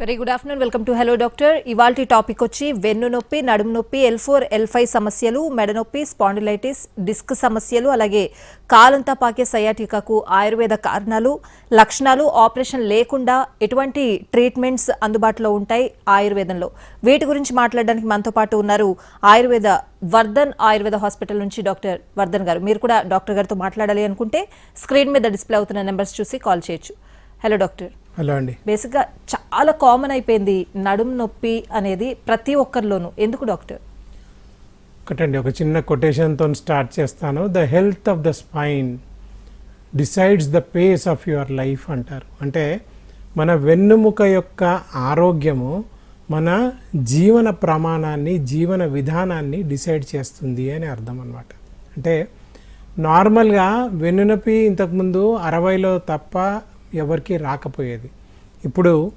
Very good afternoon welcome to hello doctor ఇవాల్టి topic వచ్చి వెన్ను నొప్పి నడుము నొప్పి ఎల్ ఫోర్ ఎల్ ఫైవ్ సమస్యలు మెడ నొప్పి స్పాండిలైటిస్ డిస్క్ సమస్యలు అలాగే కాలంతా పాకే సయాటికాకు ఆయుర్వేద కారణాలు లక్షణాలు ఆపరేషన్ లేకుండా ఎటువంటి ట్రీట్మెంట్స్ అందుబాటులో ఉంటాయి ఆయుర్వేదంలో. వీటి గురించి మాట్లాడడానికి మనతో పాటు ఉన్నారు ఆయుర్వేద వర్ధన్ ఆయుర్వేద హాస్పిటల్ నుంచి డాక్టర్ వర్ధన్ గారు. మీరు కూడా డాక్టర్ గారితో మాట్లాడాలి అనుకుంటే స్క్రీన్ మీద డిస్ప్లే అవుతున్న నెంబర్స్ చూసి కాల్ చేయొచ్చు. హలో డాక్టర్ హలో అండి. బేసిక్గా చాలా కామన్ అయిపోయింది నడుము నొప్పి అనేది ప్రతి ఒక్కరిలోనూ. ఎందుకు డాక్టర్? ఒకటండి ఒక చిన్న కొటేషన్తో స్టార్ట్ చేస్తాను. The health of the spine decides the pace of your life అంటారు. అంటే మన వెన్నుముక యొక్క ఆరోగ్యము మన జీవన ప్రమాణాన్ని జీవన విధానాన్ని డిసైడ్ చేస్తుంది అని అర్థం అనమాట అంటే నార్మల్గా వెన్నునొప్పి ఇంతకుముందు అరవైలో తప్ప ఎవరికి రాకపోయేది. ఇప్పుడు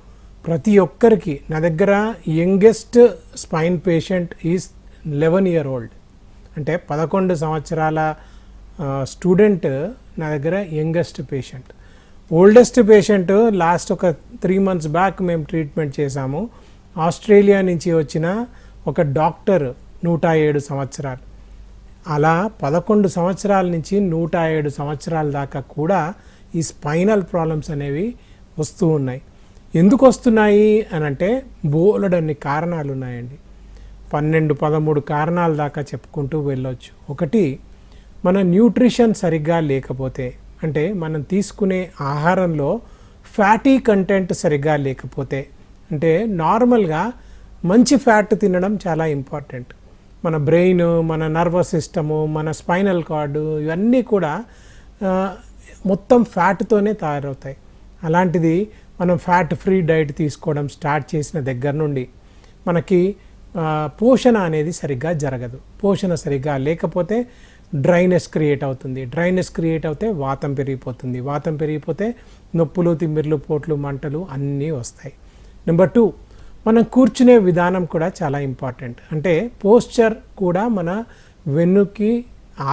ప్రతి ఒక్కరికి నా దగ్గర youngest spine patient is eleven year old. అంటే పదకొండు సంవత్సరాల స్టూడెంట్ నా దగ్గర youngest patient. Oldest patient last ఒక త్రీ మంత్స్ బ్యాక్ మేము ట్రీట్మెంట్ చేశాము. ఆస్ట్రేలియా నుంచి వచ్చిన ఒక డాక్టర్ నూట ఏడు సంవత్సరాలు. అలా పదకొండు సంవత్సరాల నుంచి నూట ఏడు సంవత్సరాల దాకా కూడా ఈ స్పైనల్ ప్రాబ్లమ్స్ అనేవి వస్తూ ఉన్నాయి. ఎందుకు వస్తున్నాయి అని అంటే బోలెడన్ని కారణాలు ఉన్నాయండి పన్నెండు పదమూడు కారణాల దాకా చెప్పుకుంటూ వెళ్ళొచ్చు. ఒకటి మన న్యూట్రిషన్ సరిగ్గా లేకపోతే అంటే మనం తీసుకునే ఆహారంలో ఫ్యాటీ కంటెంట్ సరిగ్గా లేకపోతే అంటే నార్మల్గా మంచి ఫ్యాట్ తినడం చాలా ఇంపార్టెంట్. మన బ్రెయిన్ మన నర్వస్ సిస్టము మన స్పైనల్ కార్డు ఇవన్నీ కూడా మొత్తం ఫ్యాట్తోనే తయారవుతాయి. అలాంటిది మనం ఫ్యాట్ ఫ్రీ డైట్ తీసుకోవడం స్టార్ట్ చేసిన దగ్గర నుండి మనకి పోషణ అనేది సరిగ్గా జరగదు. పోషణ సరిగ్గా లేకపోతే డ్రైనెస్ క్రియేట్ అవుతుంది. డ్రైనెస్ క్రియేట్ అవుతే వాతం పెరిగిపోతుంది. వాతం పెరిగిపోతే నొప్పులు తిమ్మిర్లు పోట్లు మంటలు అన్నీ వస్తాయి. నెంబర్ టూ మనం కూర్చునే విధానం కూడా చాలా ఇంపార్టెంట్ అంటే పోస్చర్ కూడా మన వెన్నుకి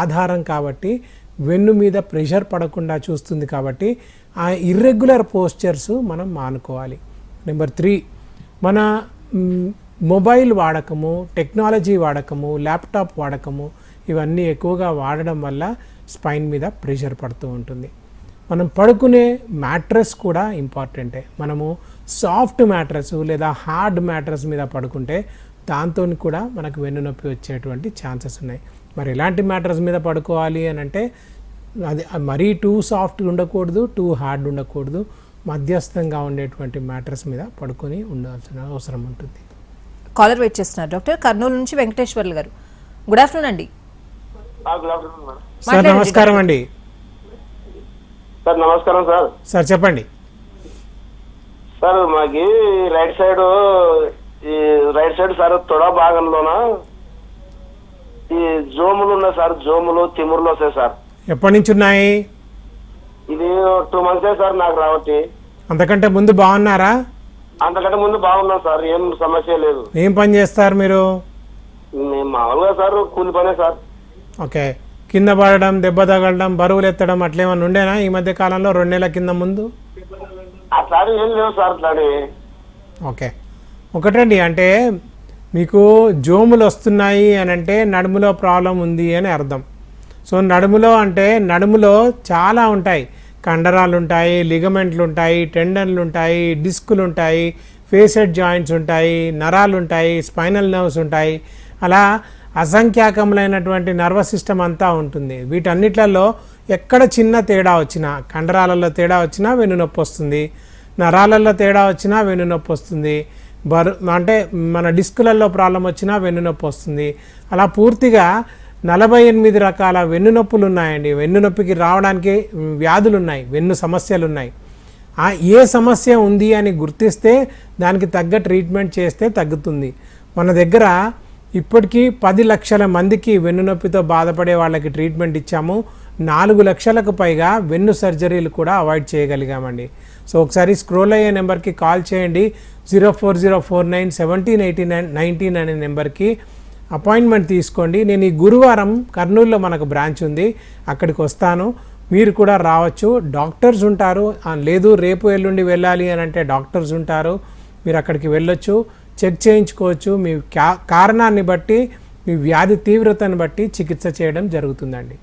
ఆధారం కాబట్టి వెన్ను మీద ప్రెషర్ పడకుండా చూస్తుంది కాబట్టి ఆ ఇర్రెగ్యులర్ పోస్చర్స్ మనం మానుకోవాలి. నెంబర్ త్రీ మన మొబైల్ వాడకము టెక్నాలజీ వాడకము ల్యాప్టాప్ వాడకము ఇవన్నీ ఎక్కువగా వాడడం వల్ల స్పైన్ మీద ప్రెషర్ పడుతూ ఉంటుంది. మనం పడుకునే మ్యాట్రెస్ కూడా ఇంపార్టెంటే. మనము సాఫ్ట్ మ్యాట్రెస్ లేదా హార్డ్ మ్యాట్రెస్ మీద పడుకుంటే దాంతో కూడా మనకు వెన్నునొప్పి వచ్చేటువంటి ఛాన్సెస్ ఉన్నాయి. మరి ఎలాంటి మ్యాట్రెస్ మీద పడుకోవాలి అని అంటే అది మరీ టూ సాఫ్ట్ ఉండకూడదు టూ హార్డ్ ఉండకూడదు మధ్యస్థంగా ఉండేటువంటి మ్యాట్రెస్ మీద పడుకొని ఉండాల్సిన అవసరం ఉంటుంది. కాలర్ వెయిట్ చేస్తున్నారు. డాక్టర్ కర్నూలు నుంచి వెంకటేశ్వర్లు గారు. గుడ్ ఆఫ్టర్నూన్ అండి. సార్ నమస్కారం అండి. సార్ నమస్కారం సార్. సార్ చెప్పండి. సార్ మాకి రైట్ సైడ్ ఈ రైట్ సైడ్ సార్ తొడ భాగంలోన? ఈ జోములు ఉన్నాయి సార్ జోములు తిమురులు వస్తాయి సార్. ఎప్పటి నుంచి ఉన్నాయి? ఇది టూ మంత్సే సార్ నాకు రావట్టి. అంతకంటే ముందు బాగున్నారా? అంతకంటే ముందు బాగున్నాం సార్ ఏం సమస్య లేదు. ఏం పని చేస్తారు మీరు? మేము మామూలుగా సార్ కూలి పనే సార్. ఓకే. కింద పడడం దెబ్బ తగలడం బరువులు ఎత్తడం అట్లేమన్నా ఉండేనా ఈ మధ్య కాలంలో రెండు నెలల కింద ముందు? అట్లాంటివి ఏం లేవు సార్ అట్లాంటివి. ఓకే. ఒకటండి అంటే మీకు జోములు వస్తున్నాయి అని అంటే నడుములో ప్రాబ్లం ఉంది అని అర్థం. సో నడుములో అంటే నడుములో చాలా ఉంటాయి. కండరాలు ఉంటాయి లిగమెంట్లు ఉంటాయి టెండన్లు ఉంటాయి డిస్కులు ఉంటాయి ఫేసెడ్ జాయింట్స్ ఉంటాయి నరాలు ఉంటాయి స్పైనల్ నర్వ్స్ ఉంటాయి. అలా అసంఖ్యాకములైనటువంటి నర్వస్ సిస్టమ్ అంతా ఉంటుంది. వీటన్నిట్లలో ఎక్కడ చిన్న తేడా వచ్చినా కండరాలలో తేడా వచ్చినా వెన్నునొప్పి వస్తుంది. నరాలలో తేడా వచ్చినా వెన్నునొప్పి వస్తుంది. బరు అంటే మన డిస్కులలో ప్రాబ్లం వచ్చినా వెన్నునొప్పి వస్తుంది. అలా పూర్తిగా నలభై ఎనిమిది రకాల వెన్నునొప్పులు ఉన్నాయండి వెన్నునొప్పికి రావడానికి వ్యాధులు ఉన్నాయి వెన్ను సమస్యలు ఉన్నాయి ఆ ఏ సమస్య ఉంది అని గుర్తిస్తే దానికి తగ్గ ట్రీట్మెంట్ చేస్తే తగ్గుతుంది. మన దగ్గర ఇప్పటికీ పది లక్షల మందికి వెన్నునొప్పితో బాధపడే వాళ్ళకి ట్రీట్మెంట్ ఇచ్చాము. నాలుగు లక్షలకు పైగా వెన్ను సర్జరీలు కూడా అవాయిడ్ చేయగలిగామండి. సో ఒకసారి స్క్రోల్ అయ్యే నెంబర్కి కాల్ చేయండి. Zero four zero four nine seventy eighty nine nineteen అనే నెంబర్కి అపాయింట్మెంట్ తీసుకోండి. నేను ఈ గురువారం కర్నూలులో మనకు బ్రాంచ్ ఉంది. అక్కడికి వస్తాను. మీరు కూడా రావచ్చు. డాక్టర్స్ ఉంటారు. లేదు రేపు ఎల్లుండి వెళ్ళాలి అని అంటే డాక్టర్స్ ఉంటారు. మీరు అక్కడికి వెళ్ళొచ్చు. చెక్ చేయించుకోవచ్చు. మీ కారణాన్ని బట్టి మీ వ్యాధి తీవ్రతను బట్టి చికిత్స చేయడం జరుగుతుందండి.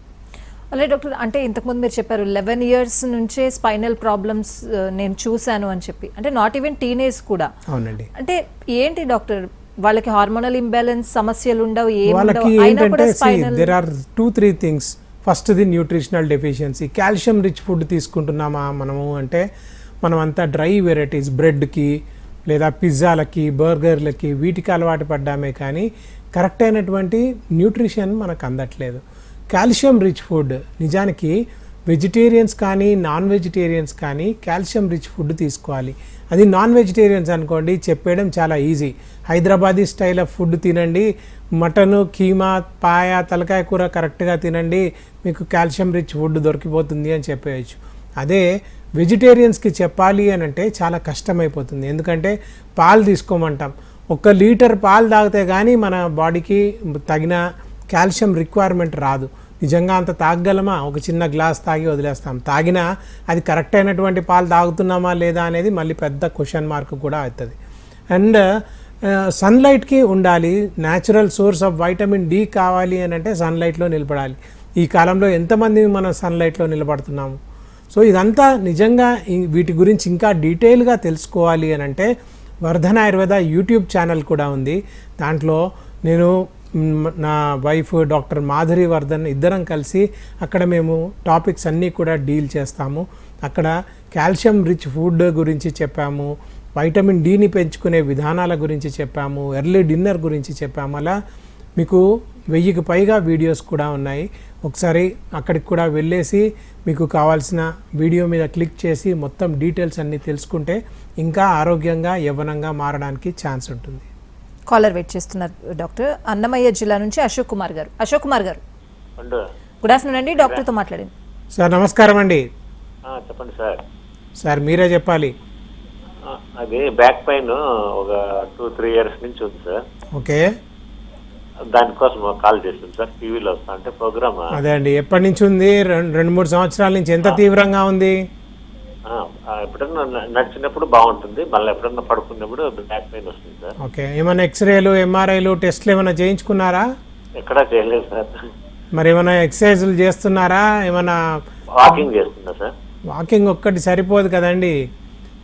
అలాగే డాక్టర్ అంటే ఇంతకుముందు మీరు చెప్పారు లెవెన్ ఇయర్స్ నుంచే స్పైనల్ ప్రాబ్లమ్స్ నేను చూశాను అని చెప్పి. అంటే నాట్ ఈవెన్ టీనేజ్ కూడా. అవునండి. అంటే ఏంటి డాక్టర్? వాళ్ళకి హార్మోనల్ ఇంబ్యాలెన్స్ సమస్యలు ఉండవు వాళ్ళకి ఏంటంటే there are two three things first the nutritional deficiency calcium rich food తీసుకుంటున్నామా మనము? అంటే మనం అంతా డ్రై వెరైటీస్ బ్రెడ్కి లేదా పిజ్జాలకి బర్గర్లకి వీటికి అలవాటు పడ్డామే కానీ కరెక్ట్ అయినటువంటి న్యూట్రిషన్ మనకు అందట్లేదు. Calcium rich food. నిజానికి వెజిటేరియన్స్ కానీ నాన్ వెజిటేరియన్స్ కానీ కాల్షియం రిచ్ ఫుడ్ తీసుకోవాలి. అది నాన్ వెజిటేరియన్స్ అనుకోండి చెప్పేయడం చాలా easy. Hyderabadi style of food తినండి. మటను కీమా పాయ తలకాయ కూర కరెక్ట్గా తినండి. మీకు కాల్షియం రిచ్ ఫుడ్ దొరికిపోతుంది అని చెప్పేయచ్చు. అదే వెజిటేరియన్స్కి చెప్పాలి అని అంటే చాలా కష్టమైపోతుంది. ఎందుకంటే పాలు తీసుకోమంటాం. ఒక్క లీటర్ పాలు తాగితే కానీ మన బాడీకి తగిన కాల్షియం రిక్వైర్మెంట్ రాదు. నిజంగా అంత తాగగలమా? ఒక చిన్న గ్లాస్ తాగి వదిలేస్తాం. తాగినా అది కరెక్ట్ అయినటువంటి పాలు తాగుతున్నామా లేదా అనేది మళ్ళీ పెద్ద క్వశ్చన్ మార్క్ కూడా అవుతుంది. అండ్ సన్లైట్కి ఉండాలి. Natural source of vitamin D కావాలి అని అంటే సన్లైట్లో నిలబడాలి. ఈ కాలంలో ఎంతమంది మనం సన్లైట్లో నిలబడుతున్నాము? సో ఇదంతా నిజంగా వీటి గురించి ఇంకా డీటెయిల్గా తెలుసుకోవాలి అని అంటే వర్ధన ఆయుర్వేద యూట్యూబ్ ఛానల్ కూడా ఉంది. దాంట్లో నేను నా వైఫ్ డాక్టర్ మాధురి వర్ధన్ ఇద్దరం కలిసి అక్కడ మేము టాపిక్స్ అన్నీ కూడా డీల్ చేస్తాము. అక్కడ కాల్షియం రిచ్ ఫుడ్ గురించి చెప్పాము. వైటమిన్ డిని పెంచుకునే విధానాల గురించి చెప్పాము. ఎర్లీ డిన్నర్ గురించి చెప్పాము. అలా మీకు వెయ్యికి పైగా వీడియోస్ కూడా ఉన్నాయి. ఒకసారి అక్కడికి కూడా వెళ్ళేసి మీకు కావాల్సిన వీడియో మీద క్లిక్ చేసి మొత్తం డీటెయిల్స్ అన్నీ తెలుసుకుంటే ఇంకా ఆరోగ్యంగా యవ్వనంగా మారడానికి ఛాన్స్ ఉంటుంది. కాలర్ వెయిట్ చేస్తున్నారు డాక్టర్. అన్నమయ్య జిల్లా నుంచి అశోక్ కుమార్ గారు. అశోక్ కుమార్ గారు. గుడ్ ఆఫ్టర్నూన్ అండి. డాక్టర్తో మాట్లాడండి. సార్ నమస్కారం అండి. ఆ, చెప్పండి సార్. సార్ మీరే చెప్పాలి. అది బ్యాక్ పెయిన్ ఒక టూ త్రీ ఇయర్స్ నుంచి ఉంది సార్. ఓకే. దానికోసం కాల్ చేసింది సార్. టీవీలో వస్తా అంటే ప్రోగ్రామ్. అదే అండి. ఎప్పటి నుంచి ఉంది? రెండు రెండు మూడు సంవత్సరాల నుంచి ఎంత తీవ్రంగా ఉంది? ఎప్పుడన్నా నడిచినప్పుడు బాగుంటుంది. మళ్ళీ ఎప్పుడన్నా పడుకున్నప్పుడు బ్యాక్ పెయిన్ వస్తుంది సార్. ఓకే. ఏమైనా ఎక్స్రేలు ఎంఆర్ఐలు టెస్ట్లు ఏమైనా చేయించుకున్నారా? ఎక్కడా చేయలేదు సార్. మరి ఏమైనా ఎక్సర్సైజులు చేస్తున్నారా? ఏమైనా వాకింగ్ చేస్తున్నా సార్. వాకింగ్ ఒక్కటి సరిపోదు కదండి.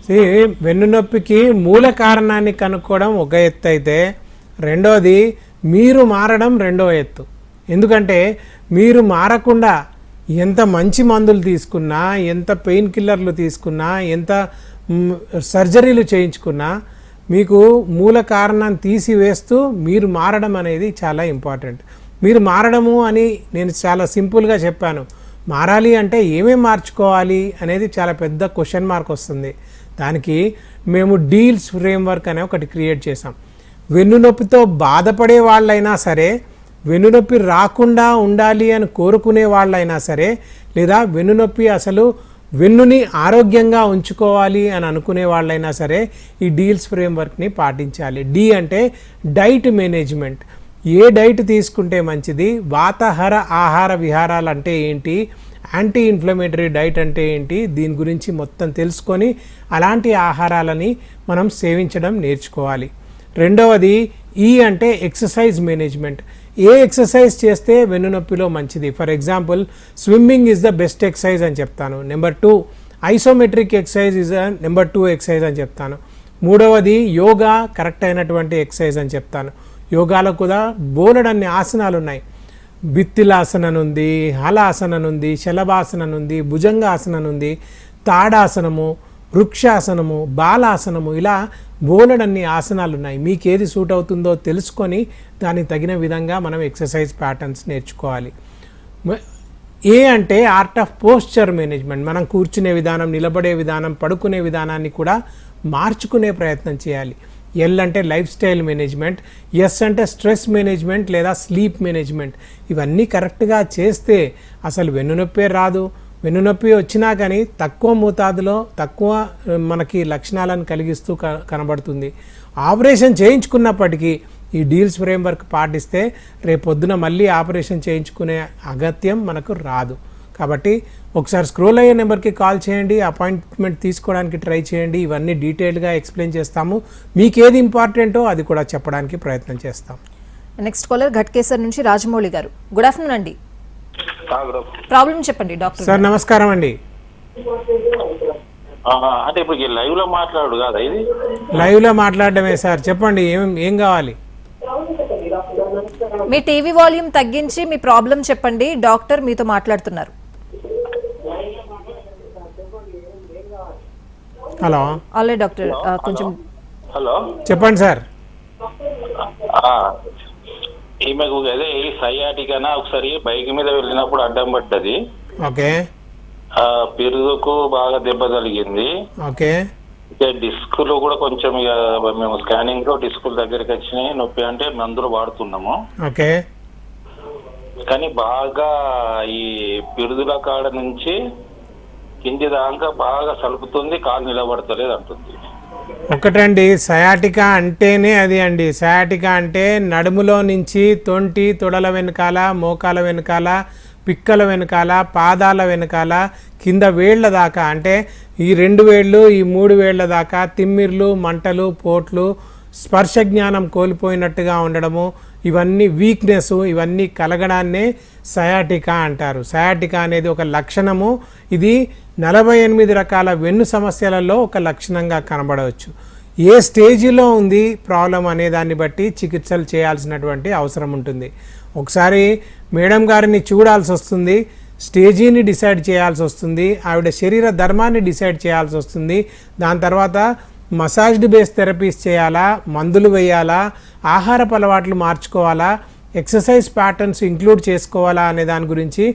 See, వెన్నునొప్పికి మూల కారణాన్ని కనుక్కోవడం ఒక ఎత్తు అయితే రెండోది మీరు మారడం రెండో ఎత్తు. ఎందుకంటే మీరు మారకుండా ఎంత మంచి మందులు తీసుకున్నా ఎంత పెయిన్ కిల్లర్లు తీసుకున్నా ఎంత సర్జరీలు చేయించుకున్నా మీకు మూల కారణాన్ని తీసివేస్తూ మీరు మారడం అనేది చాలా ఇంపార్టెంట్. మీరు మారడము అని నేను చాలా సింపుల్గా చెప్పాను. మారాలి అంటే ఏమేం మార్చుకోవాలి అనేది చాలా పెద్ద క్వశ్చన్ మార్క్ వస్తుంది. దానికి మేము డీల్స్ ఫ్రేమ్వర్క్ అనే ఒకటి క్రియేట్ చేసాం వెన్నునొప్పితో బాధపడే వాళ్ళైనా సరే వెనునొప్పి రాకుండా ఉండాలి అని కోరుకునే వాళ్ళైనా సరే లేదా వెన్నునొప్పి అసలు వెన్నుని ఆరోగ్యంగా ఉంచుకోవాలి అని అనుకునే వాళ్ళైనా సరే ఈ డీల్స్ ఫ్రేమ్వర్క్ని పాటించాలి. డి అంటే డైట్ మేనేజ్మెంట్. ఏ డైట్ తీసుకుంటే మంచిది? వాతాహార ఆహార విహారాలు అంటే ఏంటి? యాంటీ ఇన్ఫ్లమేటరీ డైట్ అంటే ఏంటి? దీని గురించి మొత్తం తెలుసుకొని అలాంటి ఆహారాలని మనం సేవించడం నేర్చుకోవాలి. రెండవది ఈ అంటే ఎక్సర్సైజ్ మేనేజ్మెంట్. ఏ ఎక్సర్సైజ్ చేస్తే వెన్నునొప్పిలో మంచిది? For example swimming is the best exercise అని చెప్తాను. Number two isometric exercise is number two exercise అని చెప్తాను. మూడవది యోగా కరెక్ట్ అయినటువంటి ఎక్సర్సైజ్ అని చెప్తాను. యోగాలో కూడా బోలెడన్ని ఆసనాలు ఉన్నాయి బిత్తిలాసనం ఉంది హలాసనం ఉంది శలభాసనం ఉంది భుజంగాసనం ఉంది తాడాసనము వృక్షాసనము బాలాసనము ఇలా బోలెడన్ని ఆసనాలు ఉన్నాయి మీకు ఏది సూట్ అవుతుందో తెలుసుకొని దానికి తగిన విధంగా మనం ఎక్సర్సైజ్ ప్యాటర్న్స్ నేర్చుకోవాలి. ఏ అంటే ఆర్ట్ ఆఫ్ పోస్చర్ మేనేజ్మెంట్. మనం కూర్చునే విధానం నిలబడే విధానం పడుకునే విధానాన్ని కూడా మార్చుకునే ప్రయత్నం చేయాలి. ఎల్ అంటే లైఫ్ స్టైల్ మేనేజ్మెంట్ ఎస్ అంటే స్ట్రెస్ మేనేజ్మెంట్ లేదా స్లీప్ మేనేజ్మెంట్. ఇవన్నీ కరెక్ట్గా చేస్తే అసలు వెన్నునొప్పే రాదు. వెన్నునొప్పి వచ్చినా కానీ తక్కువ మోతాదులో తక్కువ మనకి లక్షణాలను కలిగిస్తూ కనబడుతుంది. ఆపరేషన్ చేయించుకున్నప్పటికీ ఈ డీల్స్ ఫ్రేమ్వర్క్ పాటిస్తే రేపొద్దున మళ్ళీ ఆపరేషన్ చేయించుకునే అగత్యం మనకు రాదు. కాబట్టి ఒకసారి స్క్రోల్ అయ్యే నెంబర్కి కాల్ చేయండి అపాయింట్మెంట్ తీసుకోవడానికి ట్రై చేయండి ఇవన్నీ డీటెయిల్గా ఎక్స్ప్లెయిన్ చేస్తాము. మీకు ఏది ఇంపార్టెంటో అది కూడా చెప్పడానికి ప్రయత్నం చేస్తాం. నెక్స్ట్ కాలర్ ఘట్కేసర్ నుంచి రాజమౌళి గారు. గుడ్ ఆఫ్టర్నూన్ అండి. ప్రాబ్లం చెప్పండి డాక్టర్ సార్ నమస్కారం అండి. ఆ, అంటే ఇప్పుడు లైవ్లో మాట్లాడు కదా ఇది? లైవ్లో మాట్లాడడమే సార్. చెప్పండి ఏం ఏం కావాలి? మీ టీవీ వాల్యూమ్ తగ్గించి మీ ప్రాబ్లం చెప్పండి డాక్టర్ మీతో మాట్లాడుతున్నారు. హలో? ఆల్రెడీ డాక్టర్ కొంచెం హలో? చెప్పండి సార్. ఆ, ఈమెకు అదే సయాటికనా ఒకసారి బైక్ మీద వెళ్ళినప్పుడు అడ్డం పడ్డది. ఓకే. ఆ పిరుదుకు బాగా దెబ్బ తగిలింది. ఓకే. ఇక డిస్కులు కూడా కొంచెం ఇక మేము స్కానింగ్లో డిస్కుల దగ్గరికి వచ్చినాయి నొప్పి అంటే మందులు వాడుతున్నాము. ఓకే. కానీ బాగా ఈ పిరుదుల కాడ నుంచి కింది దాకా బాగా సలుపుతుంది కాలు నిలబడతలేదు అంటుంది. ఒకటండి సయాటికా అంటేనే అది అండి. సయాటికా అంటే నడుములో నుంచి తొంటి తొడల వెనకాల మోకాల వెనకాల పిక్కల వెనకాల పాదాల వెనకాల కింద వేళ్ళ దాకా అంటే ఈ రెండు వేళ్ళు ఈ మూడు వేళ్ళ దాకా తిమ్మిర్లు మంటలు పోట్లు స్పర్శ జ్ఞానం కోల్పోయినట్టుగా ఉండడము ఇవన్నీ వీక్నెస్ ఇవన్నీ కలగడాన్నే సయాటికా అంటారు. సయాటికా అనేది ఒక లక్షణము. ఇది నలభై ఎనిమిది రకాల వెన్ను సమస్యలలో ఒక లక్షణంగా కనబడవచ్చు. ఏ స్టేజిలో ఉంది ప్రాబ్లం అనే దాన్ని బట్టి చికిత్సలు చేయాల్సినటువంటి అవసరం ఉంటుంది. ఒకసారి మేడం గారిని చూడాల్సి వస్తుంది స్టేజీని డిసైడ్ చేయాల్సి వస్తుంది ఆవిడ శరీర ధర్మాన్ని డిసైడ్ చేయాల్సి వస్తుంది దాని తర్వాత మసాజ్డ్ బేస్ థెరపీస్ చేయాలా మందులు వేయాలా ఆహారపు అలవాట్లు మార్చుకోవాలా ఎక్సర్సైజ్ ప్యాటర్న్స్ ఇంక్లూడ్ చేసుకోవాలా అనే దాని గురించి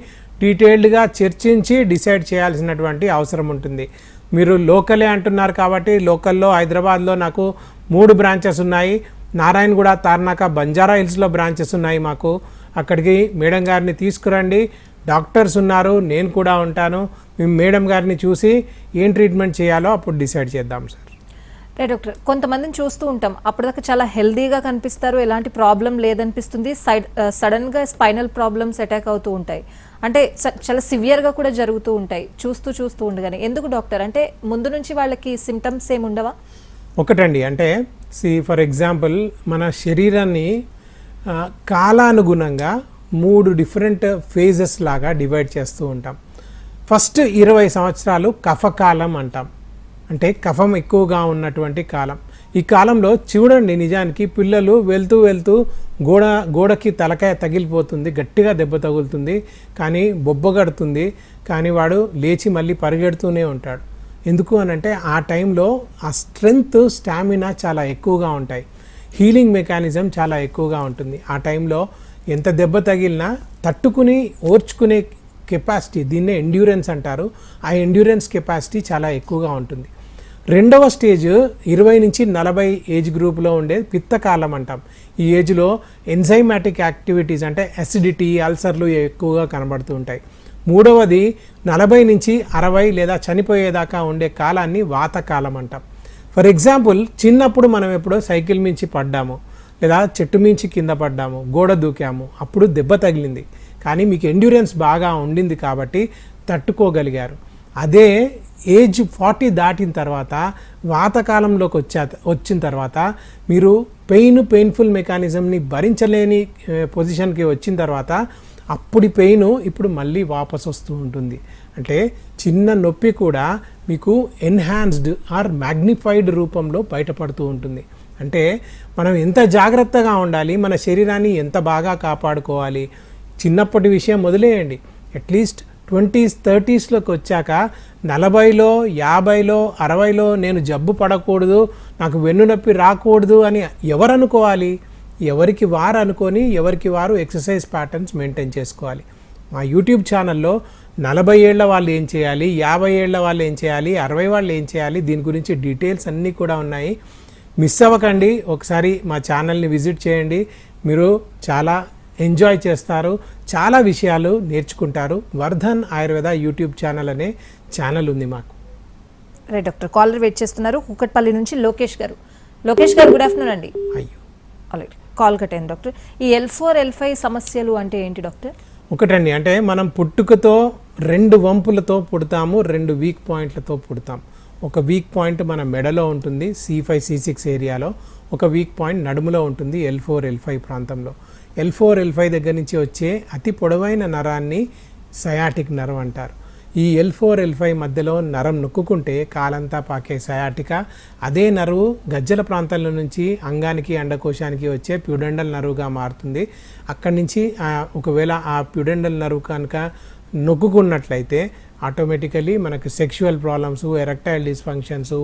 డీటెయిల్డ్గా చర్చించి డిసైడ్ చేయాల్సినటువంటి అవసరం ఉంటుంది. మీరు లోకలే అంటున్నారు కాబట్టి లోకల్లో హైదరాబాద్లో నాకు మూడు బ్రాంచెస్ ఉన్నాయి. నారాయణగూడ తార్నాక బంజారా హిల్స్లో బ్రాంచెస్ ఉన్నాయి మాకు. అక్కడికి మేడం గారిని తీసుకురండి. డాక్టర్స్ ఉన్నారు నేను కూడా ఉంటాను. మేము మేడం గారిని చూసి ఏం ట్రీట్మెంట్ చేయాలో అప్పుడు డిసైడ్ చేద్దాం సార్. రైట్ డాక్టర్ కొంతమందిని చూస్తూ ఉంటాం. అప్పటిదాకా చాలా హెల్దీగా కనిపిస్తారు ఎలాంటి ప్రాబ్లం లేదనిపిస్తుంది. సైడ్ సడన్గా స్పైనల్ ప్రాబ్లమ్స్ అటాక్ అవుతూ ఉంటాయి. అంటే చాలా సివియర్గా కూడా జరుగుతూ ఉంటాయి. చూస్తూ చూస్తూ ఉండగానే. ఎందుకు డాక్టర్? అంటే ముందు నుంచి వాళ్ళకి సిమ్టమ్స్ ఏమి ఉండవా? ఒకటండి. అంటే సి ఫర్ ఎగ్జాంపుల్ మన శరీరాన్ని కాలానుగుణంగా మూడు డిఫరెంట్ ఫేజెస్ లాగా డివైడ్ చేస్తూ ఉంటాం. ఫస్ట్ ఇరవై సంవత్సరాలు కఫకాలం అంటాం. అంటే కఫం ఎక్కువగా ఉన్నటువంటి కాలం. ఈ కాలంలో చూడండి నిజానికి పిల్లలు వెళ్తూ వెళ్తూ గోడ గోడకి తలకాయ తగిలిపోతుంది గట్టిగా దెబ్బ తగులుతుంది కానీ బొబ్బగడుతుంది కానీ వాడు లేచి మళ్ళీ పరిగెడుతూనే ఉంటాడు. ఎందుకు అని అంటే ఆ టైంలో ఆ స్ట్రెంగ్త్ స్టామినా చాలా ఎక్కువగా ఉంటాయి. హీలింగ్ మెకానిజం చాలా ఎక్కువగా ఉంటుంది. ఆ టైంలో ఎంత దెబ్బ తగిలినా తట్టుకుని ఓర్చుకునే కెపాసిటీ దీన్నే ఎండ్యూరెన్స్ అంటారు. ఆ ఎండ్యూరెన్స్ కెపాసిటీ చాలా ఎక్కువగా ఉంటుంది. రెండవ స్టేజ్ ఇరవై నుంచి నలభై ఏజ్ గ్రూప్లో ఉండే పిత్తకాలం అంటాం. ఈ ఏజ్లో ఎంజైమాటిక్ యాక్టివిటీస్ అంటే అసిడిటీ అల్సర్లు ఎక్కువగా కనబడుతూ ఉంటాయి. మూడవది నలభై నుంచి అరవై లేదా చనిపోయేదాకా ఉండే కాలాన్ని వాతకాలం అంటాం. ఫర్ ఎగ్జాంపుల్ చిన్నప్పుడు మనం ఎప్పుడో సైకిల్ మించి పడ్డాము లేదా చెట్టు మించి కింద పడ్డాము గోడ దూకాము అప్పుడు దెబ్బ తగిలింది. కానీ మీకు ఎండ్యూరెన్స్ బాగా ఉండింది కాబట్టి తట్టుకోగలిగారు. అదే ఏజ్ ఫార్టీ దాటిన తర్వాత వాతకాలంలోకి వచ్చా వచ్చిన తర్వాత మీరు పెయిన్ పెయిన్ఫుల్ మెకానిజంని భరించలేని పొజిషన్కి వచ్చిన తర్వాత అప్పుడు పెయిన్ ఇప్పుడు మళ్ళీ వాపస్ వస్తూ ఉంటుంది. అంటే చిన్న నొప్పి కూడా మీకు ఎన్హాన్స్డ్ ఆర్ మ్యాగ్నిఫైడ్ రూపంలో బయటపడుతూ ఉంటుంది. అంటే మనం ఎంత జాగ్రత్తగా ఉండాలి మన శరీరాన్ని ఎంత బాగా కాపాడుకోవాలి చిన్నప్పటి విషయం వదిలేయండి అట్లీస్ట్ ట్వంటీస్ థర్టీస్లోకి వచ్చాక నలభైలో యాభైలో అరవైలో నేను జబ్బు పడకూడదు నాకు వెన్నునొప్పి రాకూడదు అని ఎవరు అనుకోవాలి? ఎవరికి వారు అనుకొని ఎవరికి వారు ఎక్సర్సైజ్ ప్యాటర్న్స్ మెయింటైన్ చేసుకోవాలి. మా యూట్యూబ్ ఛానల్లో నలభై ఏళ్ళ వాళ్ళు ఏం చేయాలి యాభై ఏళ్ళ వాళ్ళు ఏం చేయాలి అరవై వాళ్ళు ఏం చేయాలి దీని గురించి డీటెయిల్స్ అన్నీ కూడా ఉన్నాయి. మిస్ అవ్వకండి ఒకసారి మా ఛానల్ని విజిట్ చేయండి. మీరు చాలా ఎంజాయ్ చేస్తారు. చాలా విషయాలు నేర్చుకుంటారు. వర్ధన్ ఆయుర్వేద యూట్యూబ్ ఛానల్ అనే ఛానల్ ఉంది మాకు. రైట్ డాక్టర్ కాలర్ వెయిట్ చేస్తున్నారు. కుక్కట్పల్లి నుంచి లోకేష్ గారు. లోకేష్ గారు గుడ్ ఆఫ్టర్నూన్ అండి. అయ్యో. ఆల్రెడీ కాల్ కట్ అయింది డాక్టర్. ఈ ఎల్ ఫోర్ ఎల్ ఫైవ్ సమస్యలు అంటే ఏంటి డాక్టర్? ఒకటండి అంటే మనం పుట్టుకతో రెండు వంపులతో పుడతాము రెండు వీక్ పాయింట్లతో పుడతాం. ఒక వీక్ పాయింట్ మన మెడలో ఉంటుంది సి ఫైవ్ సి సిక్స్ ఏరియాలో. ఒక వీక్ పాయింట్ నడుములో ఉంటుంది ఎల్ ఫోర్ ఎల్ ఫైవ్ ప్రాంతంలో. ఎల్ ఫోర్ ఎల్ ఫైవ్ దగ్గర నుంచి వచ్చే అతి పొడవైన నరాన్ని సయాటిక్ నరం అంటారు. ఈ ఎల్ ఫోర్ ఎల్ ఫైవ్ మధ్యలో నరం నొక్కుంటే కాలంతా పాకే సయాటిక. అదే నరువు గజ్జల ప్రాంతాల నుంచి అంగానికి అండకోశానికి వచ్చే ప్యూడెండల్ నరువుగా మారుతుంది. అక్కడి నుంచి ఒకవేళ ఆ ప్యూడెండల్ నరువు కనుక నొక్కుకున్నట్లయితే ఆటోమేటికలీ మనకు sexual problems erectile dysfunctions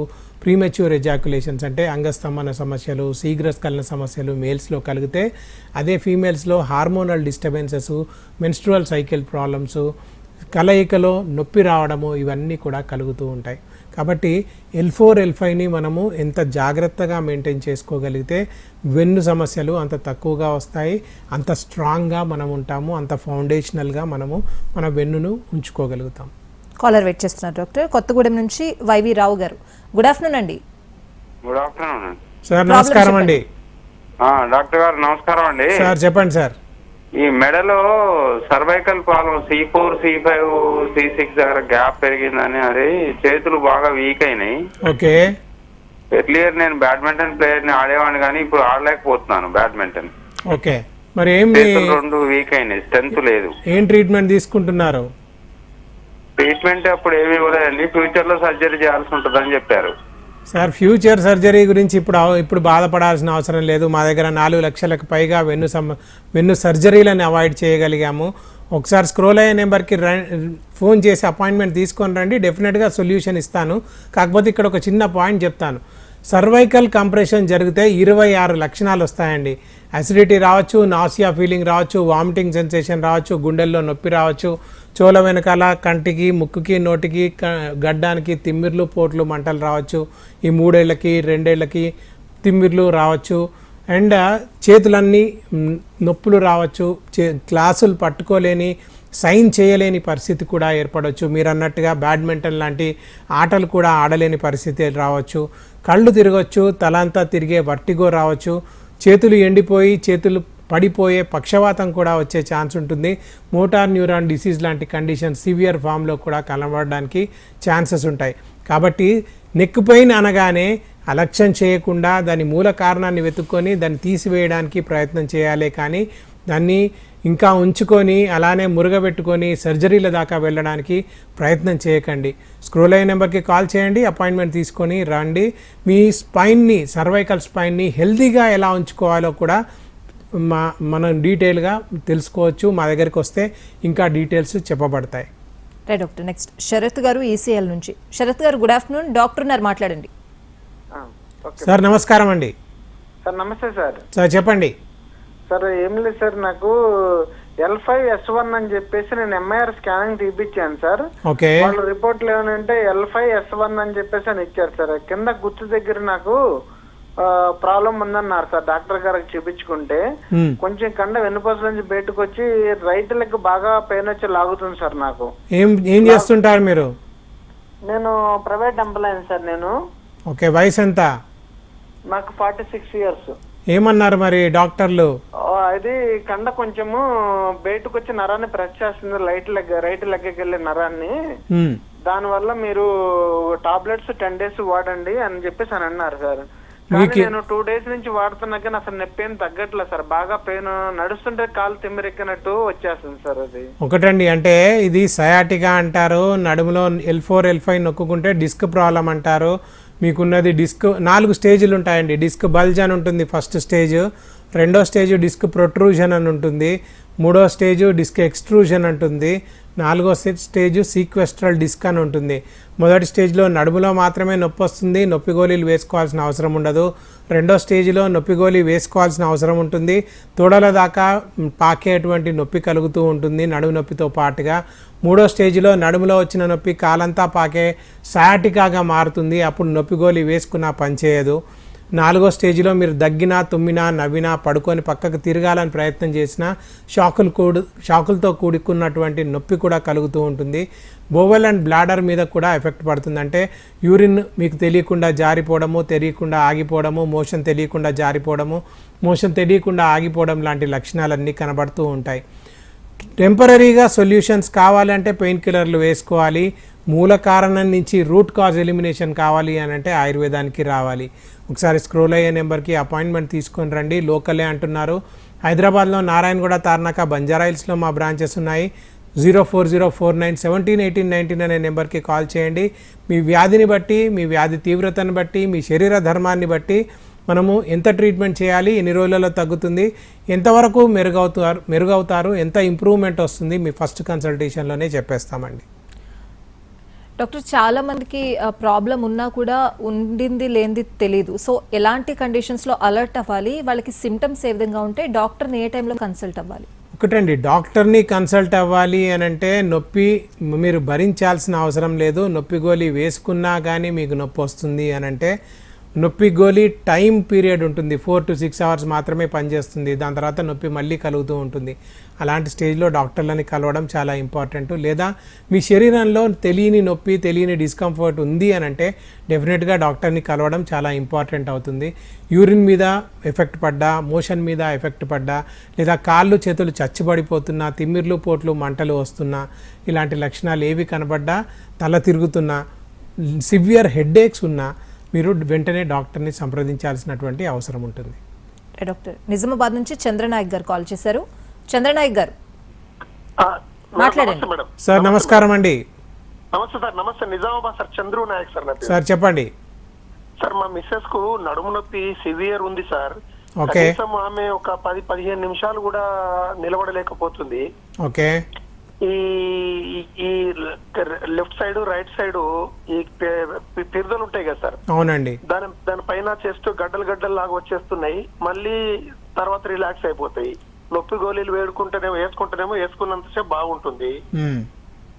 premature ejaculations అంటే అంగస్తంభన సమస్యలు శీఘ్రస్కలన సమస్యలు మేల్స్లో కలిగితే అదే ఫీమేల్స్లో hormonal disturbances menstrual cycle problems కలయికలో నొప్పి రావడము ఇవన్నీ కూడా కలుగుతూ ఉంటాయి. కాబట్టి ఎల్ ఫోర్ ఎల్ ఫైవ్ని మనము ఎంత జాగ్రత్తగా మెయింటైన్ చేసుకోగలిగితే వెన్ను సమస్యలు అంత తక్కువగా వస్తాయి అంత స్ట్రాంగ్గా మనం ఉంటాము అంత ఫౌండేషనల్గా మనము మన వెన్నును ఉంచుకోగలుగుతాం. కాలర్ వెయిట్ చేస్తున్నారు డాక్టర్. కొత్తగూడెం నుంచి వైవి రావు గారు. గుడ్ ఆఫ్టర్నూన్ అండి. గుడ్ ఆఫ్టర్నూన్ సార్ నమస్కారం అండి. ఆ, డాక్టర్ గారు నమస్కారం అండి. సార్ చెప్పండి సార్. ఈ మెడలో cervical problem C four C five C six దగ్గర గ్యాప్ పెరిగిందని అది చేతులు బాగా వీక్ అయినాయి. ఓకే. ఎర్లియర్ నేను బ్యాడ్మింటన్ ప్లేయర్ని ఆడేవాడిని కానీ ఇప్పుడు ఆడలేకపోతున్నాను బ్యాడ్మింటన్. ఓకే. మరి ఏం రెండు వీక్ అయినాయి స్ట్రెంత్ లేదు. ఏం ట్రీట్మెంట్ తీసుకుంటున్నారు? ట్రీట్మెంట్ అప్పుడు ఏమి ఇవ్వలేదండి. ఫ్యూచర్లో సర్జరీ చేయాల్సి ఉంటుందని చెప్పారు. సార్ ఫ్యూచర్ సర్జరీ గురించి ఇప్పుడు ఇప్పుడు బాధపడాల్సిన అవసరం లేదు. మా దగ్గర నాలుగు లక్షలకు పైగా వెన్ను సమ వెన్ను సర్జరీలను అవాయిడ్ చేయగలిగాము. ఒకసారి స్క్రోల్ అయ్యే నెంబర్కి ర- ఫోన్ చేసి అపాయింట్మెంట్ తీసుకొని రండి. డెఫినెట్గా సొల్యూషన్ ఇస్తాను. కాకపోతే ఇక్కడ ఒక చిన్న పాయింట్ చెప్తాను. సర్వైకల్ కంప్రెషన్ జరిగితే ఇరవై ఆరు లక్షణాలు వస్తాయండి. అసిడిటీ రావచ్చు నాసియా ఫీలింగ్ రావచ్చు వామిటింగ్ సెన్సేషన్ రావచ్చు గుండెల్లో నొప్పి రావచ్చు చోల వెనకాల కంటికి ముక్కుకి నోటికి గడ్డానికి తిమ్మిర్లు పోట్లు మంటలు రావచ్చు ఈ మూడేళ్ళకి రెండేళ్ళకి తిమ్మిర్లు రావచ్చు అండ్ చేతులన్నీ నొప్పులు రావచ్చు చే క్లాసులు పట్టుకోలేని సైన్ చేయలేని పరిస్థితి కూడా ఏర్పడవచ్చు మీరు అన్నట్టుగా బ్యాడ్మింటన్ లాంటి ఆటలు కూడా ఆడలేని పరిస్థితి రావచ్చు. కళ్ళు తిరగచ్చు తలంతా తిరిగే వర్టిగో రావచ్చు చేతులు ఎండిపోయి చేతులు పడిపోయే పక్షవాతం కూడా వచ్చే ఛాన్స్ ఉంటుంది. మోటార్ న్యూరాన్ డిసీజ్ లాంటి కండిషన్ సివియర్ ఫామ్లో కూడా కనబడడానికి ఛాన్సెస్ ఉంటాయి. కాబట్టి నెక్ పెయిన్ అనగానే అలక్ష్యం చేయకుండా దాని మూల కారణాన్ని వెతుక్కొని దాన్ని తీసివేయడానికి ప్రయత్నం చేయాలి కానీ దాన్ని ఇంకా ఉంచుకొని అలానే మురుగబెట్టుకొని సర్జరీల దాకా వెళ్ళడానికి ప్రయత్నం చేయకండి. స్క్రోల్ అయ్యే నెంబర్కి కాల్ చేయండి అపాయింట్మెంట్ తీసుకొని రండి. మీ స్పైన్ని సర్వైకల్ స్పైన్ని హెల్తీగా ఎలా ఉంచుకోవాలో కూడా మా మనం డీటెయిల్గా తెలుసుకోవచ్చు. మా దగ్గరికి వస్తే ఇంకా details చెప్పబడతాయి. Right doctor next. Sarath garu ECL నుంచి. శరత్ గారు గుడ్ ఆఫ్టర్నూన్. డాక్టర్ ఉన్నారు మాట్లాడండి. ఆ, ఓకే. సార్ నమస్కారం అండి. సార్ నమస్తే సార్. సార్ చెప్పండి. సార్ ఏం లేదు సార్ నాకు ఎల్ ఫైవ్ ఎస్ వన్ అని చెప్పేసి నేను ఎంఐఆర్ స్కానింగ్ తీపిచ్చాను సార్. ఓకే. వాళ్ళ రిపోర్ట్లు ఏమనంటే ఎల్ ఫైవ్ ఎస్ వన్ అని చెప్పేసి అని ఇచ్చారు సార్. కింద గుర్తు దగ్గర నాకు ప్రాబ్లం ఉందన్నారు సార్ డాక్టర్ గారికి చూపించుకుంటే. కొంచెం కండ వెన్నుపూసల నుంచి బయటకు వచ్చి రైట్ లెగ్ బాగా పెయిన్ వచ్చి లాగుతుంది సార్ నాకు. ఏం ఏం చేస్తుంటారు మీరు? నేను ప్రైవేట్ ఎంప్లాయీ సార్ నేను. ఓకే వయసు ఎంత నాకు ఫార్టీ సిక్స్ ఇయర్స్. ఏమన్నారు మరి డాక్టర్లు? అది కండ కొంచెము బయటకు వచ్చి నరాన్ని ప్రెస్ చేస్తుంది లైట్ లెగ్ రైట్ లెగ్కి వెళ్ళే నరాన్ని. మ్మ్. దాని వల్ల మీరు టాబ్లెట్స్ టెన్ డేస్ వాడండి అని చెప్పేసి అని అన్నారు సార్. కానీ నేను టూ డేస్ నుంచి వాడుతున్నా కానీ అసలు నొప్పి ఏం తగ్గట్లేదు సార్. బాగా పెయిన్ నడుస్తుంటే కాలు తిమ్మిరెక్కినట్టు వచ్చేస్తుంది సార్ అది. ఒకటండి అంటే ఇది సయాటిగా అంటారు నడుములో ఎల్ ఫోర్ ఎల్ ఫైవ్ నొక్కుంటే డిస్క్ ప్రాబ్లం అంటారు. మీకున్నది డిస్క్ నాలుగు స్టేజ్లు ఉంటాయండి. డిస్క్ బల్జ్ అని ఉంటుంది ఫస్ట్ స్టేజ్ రెండో స్టేజ్ డిస్క్ ప్రొట్రూజన్ అని ఉంటుంది మూడో స్టేజ్ డిస్క్ ఎక్స్ట్రూజన్ అంటుంది నాలుగో స్టేజ్ సీక్వెస్ట్రల్ డిస్క్ అని ఉంటుంది. మొదటి స్టేజ్లో నడుములో మాత్రమే నొప్పి వస్తుంది నొప్పి గోళీలు వేసుకోవాల్సిన అవసరం ఉండదు. రెండో స్టేజ్లో నొప్పి గోళీ వేసుకోవాల్సిన అవసరం ఉంటుంది. తోడల దాకా పాకేటువంటి నొప్పి కలుగుతూ ఉంటుంది నడుము నొప్పితో పాటుగా. మూడో స్టేజ్లో నడుములో వచ్చిన నొప్పి కాలంతా పాకే సాటికాగా మారుతుంది. అప్పుడు నొప్పి గోళీ వేసుకున్నా పనిచేయదు నాలుగో స్టేజ్లో మీరు దగ్గినా తుమ్మినా నవ్వినా పడుకొని పక్కకు తిరగాలని ప్రయత్నం చేసినా షాకులు కూడు షాకులతో కూడుకున్నటువంటి నొప్పి కూడా కలుగుతూ ఉంటుంది. బోవెల్ అండ్ బ్లాడర్ మీద కూడా ఎఫెక్ట్ పడుతుంది. అంటే యూరిన్ మీకు తెలియకుండా జారిపోవడము తెలియకుండా ఆగిపోవడము మోషన్ తెలియకుండా జారిపోవడము మోషన్ తెలియకుండా ఆగిపోవడం లాంటి లక్షణాలన్నీ కనబడుతూ ఉంటాయి. టెంపరీగా సొల్యూషన్స్ కావాలంటే పెయిన్ కిల్లర్లు వేసుకోవాలి. మూల కారణం నుంచి రూట్ కాజ్ ఎలిమినేషన్ కావాలి అని అంటే ఆయుర్వేదానికి రావాలి. ఒకసారి స్క్రోల్ అయ్యే నెంబర్కి అపాయింట్మెంట్ తీసుకొని రండి. లోకలే అంటున్నారు. హైదరాబాద్లో నారాయణగూడ తార్నాక బంజారాయిల్స్లో మా బ్రాంచెస్ ఉన్నాయి. Zero four zero four nine seventy eighteen nineteen అనే నెంబర్కి కాల్ చేయండి. మీ వ్యాధిని బట్టి మీ వ్యాధి తీవ్రతను బట్టి మీ శరీర ధర్మాన్ని బట్టి మనము ఎంత ట్రీట్మెంట్ చేయాలి ఎన్ని రోజులలో తగ్గుతుంది ఎంతవరకు మెరుగవుతారు మెరుగవుతారు ఎంత ఇంప్రూవ్మెంట్ వస్తుంది మీ ఫస్ట్ కన్సల్టేషన్లోనే చెప్పేస్తామండి. డాక్టర్ చాలా మందికి ప్రాబ్లం ఉన్నా కూడా ఉండింది లేనిది తెలియదు సో ఎలాంటి కండిషన్స్లో అలర్ట్ అవ్వాలి? వాళ్ళకి సిమ్టమ్స్ ఏ విధంగా ఉంటే డాక్టర్ని ఏ టైంలో కన్సల్ట్ అవ్వాలి? ఒకటండి డాక్టర్ని కన్సల్ట్ అవ్వాలి అని అంటే నొప్పి మీరు భరించాల్సిన అవసరం లేదు. నొప్పి గోళీ వేసుకున్నా కానీ మీకు నొప్పి వస్తుంది అని అంటే నొప్పి గోళీ టైం పీరియడ్ ఉంటుంది. ఫోర్ టు సిక్స్ అవర్స్ మాత్రమే పనిచేస్తుంది. దాని తర్వాత నొప్పి మళ్ళీ కలుగుతూ ఉంటుంది. అలాంటి స్టేజ్లో డాక్టర్లని కలవడం చాలా ఇంపార్టెంట్. లేదా మీ శరీరంలో తెలియని నొప్పి తెలియని డిస్కంఫర్ట్ ఉంది అని అంటే డెఫినెట్గా డాక్టర్ని కలవడం చాలా ఇంపార్టెంట్ అవుతుంది. యూరిన్ మీద ఎఫెక్ట్ పడ్డా మోషన్ మీద ఎఫెక్ట్ పడ్డా లేదా కాళ్ళు చేతులు చచ్చిబడిపోతున్నా తిమ్మిర్లు పోట్లు మంటలు వస్తున్నా ఇలాంటి లక్షణాలు ఏవి కనబడ్డా తల తిరుగుతున్నా సివియర్ హెడ్ఏక్స్ ఉన్నా మీరు వెంటనే డాక్టర్ని సంప్రదించాల్సినటువంటి అవసరం ఉంటుంది. డాక్టర్ నిజామాబాద్ నుంచి చంద్రనాయక్ గారు కాల్ చేశారు. చంద్రనాయక్ గారు. మాట్లాడండి. సార్ నమస్కారం అండి. నమస్తే సార్ నమస్తే. Nizamabad sir Chandru Naik sir. Sir చెప్పండి. సార్ మా మిస్సెస్కు నడుము నొప్పి సివియర్ ఉంది సార్. కనీసం ఆమె ఒక పది పదిహేను నిమిషాలు కూడా నిలబడలేకపోతుంది. ఓకే. ఈ ఈ- లెఫ్ట్ సైడ్ రైట్ సైడ్ ఈ పిరుదలు ఉంటాయి కదా సార్? అవునండి. దాని దానిపైన చెస్ట్ గడ్డలు గడ్డలు లాగా వచ్చేస్తున్నాయి. మళ్ళీ తర్వాత రిలాక్స్ అయిపోతాయి. నొప్పి గోళీలు వేడుకుంటేనేమో వేసుకుంటేనేమో వేసుకున్నంతసేపు బాగుంటుంది.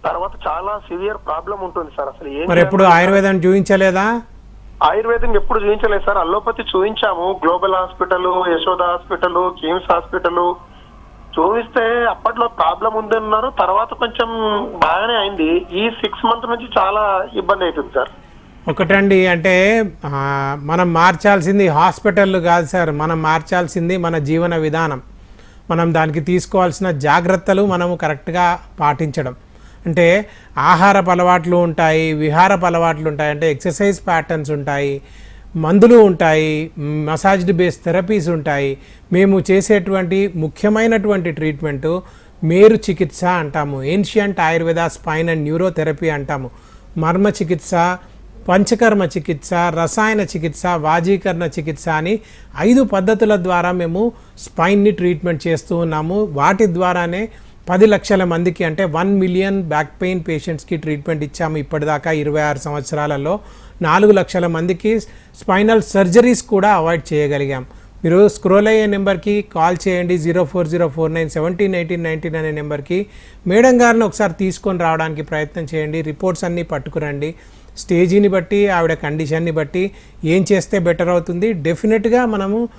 తర్వాత చాలా సివియర్ ప్రాబ్లం ఉంటుంది సార్. అసలు ఏం ఎప్పుడు ఆయుర్వేదం చూపించలేదా ఆయుర్వేదం ఎప్పుడు చూపించలేదు సార్. అల్లోపతి చూపించాము Global hospital Yashoda hospital KIMS hospital చూపిస్తే అప్పట్లో ప్రాబ్లం ఉందన్నారు. తర్వాత కొంచెం బాగానే అయింది. ఈ సిక్స్ మంత్ నుంచి చాలా ఇబ్బంది అవుతుంది సార్. ఒకటండి అంటే మనం మార్చాల్సింది హాస్పిటల్ కాదు సార్. మనం మార్చాల్సింది మన జీవన విధానం. మనం దానికి తీసుకోవాల్సిన జాగ్రత్తలు మనము కరెక్ట్గా పాటించడం. అంటే ఆహారపు అలవాట్లు ఉంటాయి విహారపు అలవాట్లు ఉంటాయి. అంటే ఎక్సర్సైజ్ ప్యాటర్న్స్ ఉంటాయి. మందులు ఉంటాయి మసాజ్డ్ బేస్ థెరపీస్ ఉంటాయి. మేము చేసేటువంటి ముఖ్యమైనటువంటి ట్రీట్మెంటు మేరు చికిత్స అంటాము. Ancient Ayurveda spine and neurotherapy అంటాము. మర్మ చికిత్స పంచకర్మ చికిత్స రసాయన చికిత్స వాజీకరణ చికిత్స అని ఐదు పద్ధతుల ద్వారా మేము స్పైన్ని ట్రీట్మెంట్ చేస్తూ ఉన్నాము. వాటి ద్వారానే పది లక్షల మందికి అంటే వన్ మిలియన్ బ్యాక్ పెయిన్ పేషెంట్స్కి ట్రీట్మెంట్ ఇచ్చాము ఇప్పటిదాకా ఇరవై ఆరు సంవత్సరాలలో. నాలుగు లక్షల మందికి స్పైనల్ సర్జరీస్ కూడా అవాయిడ్ చేయగలిగాం. మీరు స్క్రోల్ అయ్యే నెంబర్కి కాల్ చేయండి zero four zero four nine seventeen eighteen nineteen అనే నెంబర్కి. మేడం గారిని ఒకసారి తీసుకొని రావడానికి ప్రయత్నం చేయండి రిపోర్ట్స్ అన్నీ పట్టుకురండి. స్టేజీని బట్టి ఆవిడ కండిషన్ని బట్టి ఏం చేస్తే బెటర్ అవుతుంది డెఫినెట్గా మనము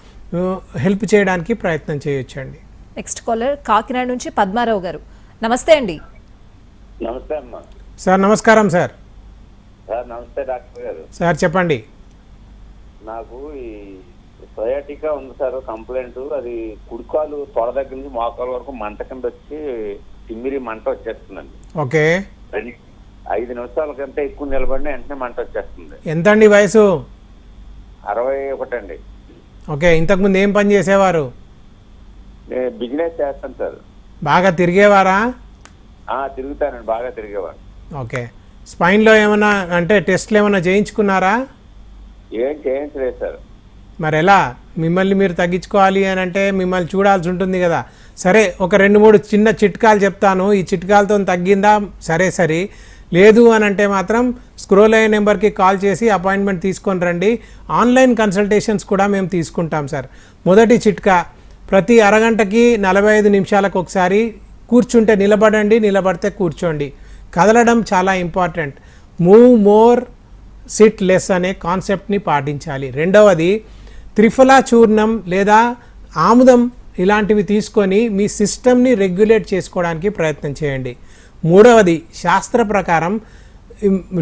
హెల్ప్ చేయడానికి ప్రయత్నం చేయొచ్చండి. నెక్స్ట్ కాలర్ కాకినాడ నుంచి పద్మారావు గారు. నమస్తే అండి. నమస్తే అమ్మా. సార్ నమస్కారం సార్. సార్ నమస్తే డాక్టర్ గారు. సార్ చెప్పండి. నాకు ఈ సయాటికా ఉంది సార్ కంప్లైంట్. అది కుడికాలు తొడ దగ్గర నుంచి మోకాలు వరకు మంట కింద వచ్చి తిమ్మిరి మంట వచ్చేస్తుందండి. ఓకే. ఐదు నిమిషాల కంటే ఎక్కువ నిలబడిన వెంటనే మంట వచ్చేస్తుంది. ఎంతండి వయసు? అరవై ఒకటండి ఓకే ఇంతకుముందు ఏం పని చేసేవారు? నేను బిజినెస్ చేస్తాను సార్. బాగా తిరిగేవారా? తిరుగుతానండి బాగా తిరిగేవాడు. ఓకే. స్పైన్లో ఏమైనా అంటే టెస్ట్లు ఏమైనా చేయించుకున్నారా? ఏం చేయించలేదు సార్. మరి ఎలా మిమ్మల్ని మీరు తగ్గించుకోవాలి అని అంటే మిమ్మల్ని చూడాల్సి ఉంటుంది కదా. సరే ఒక రెండు మూడు చిన్న చిట్కాలు చెప్తాను. ఈ చిట్కాలతో తగ్గిందా? సరే సరే. లేదు అని అంటే మాత్రం స్క్రోల్ అయ్యే నెంబర్కి కాల్ చేసి అపాయింట్మెంట్ తీసుకొని రండి. ఆన్లైన్ కన్సల్టేషన్స్ కూడా మేము తీసుకుంటాం సార్. మొదటి చిట్కా ప్రతి అరగంటకి నలభై ఐదు నిమిషాలకు ఒకసారి కూర్చుంటే నిలబడండి నిలబడితే కూర్చోండి. కదలడం చాలా important. Move more sit less అనే కాన్సెప్ట్ని పాటించాలి. రెండవది త్రిఫలా చూర్ణం లేదా ఆముదం ఇలాంటివి తీసుకొని మీ సిస్టమ్ని రెగ్యులేట్ చేసుకోవడానికి ప్రయత్నం చేయండి. మూడవది శాస్త్ర ప్రకారం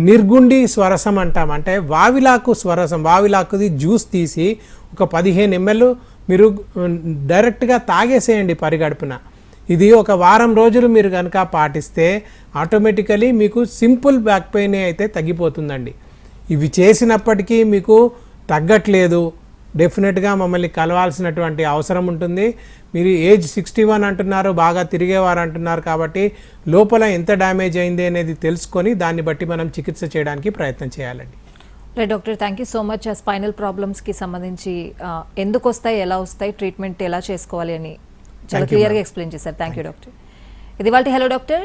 నిర్గుండి స్వరసం అంటాం. అంటే వావిలాకు స్వరసం వావిలాకుది జ్యూస్ తీసి ఒక పదిహేను ఎంఎల్ మీరు డైరెక్ట్గా తాగేసేయండి పరిగడుపున. ఇది ఒక వారం రోజులు మీరు కనుక పాటిస్తే ఆటోమేటికలీ మీకు సింపుల్ బ్యాక్ పెయిన్ అయితే తగ్గిపోతుందండి. ఇవి చేసినప్పటికీ మీకు తగ్గట్లేదు. డెఫినెట్గా మమ్మల్ని కలవాల్సినటువంటి అవసరం ఉంటుంది. మీరు ఏజ్ సిక్స్టీ వన్ అంటున్నారు బాగా తిరిగేవారు అంటున్నారు కాబట్టి లోపల ఎంత డ్యామేజ్ అయింది అనేది తెలుసుకొని దాన్ని బట్టి మనం చికిత్స చేయడానికి ప్రయత్నం చేయాలండి. Right doctor thank you so much. Spinal ప్రాబ్లమ్స్కి సంబంధించి ఎందుకు వస్తాయి ఎలా వస్తాయి ట్రీట్మెంట్ ఎలా చేసుకోవాలి అని చాలా క్లియర్గా. ఎక్స్ప్లెయిన్ చేశారు. Thank you doctor. ఇది వాళ్ళ హలో డాక్టర్.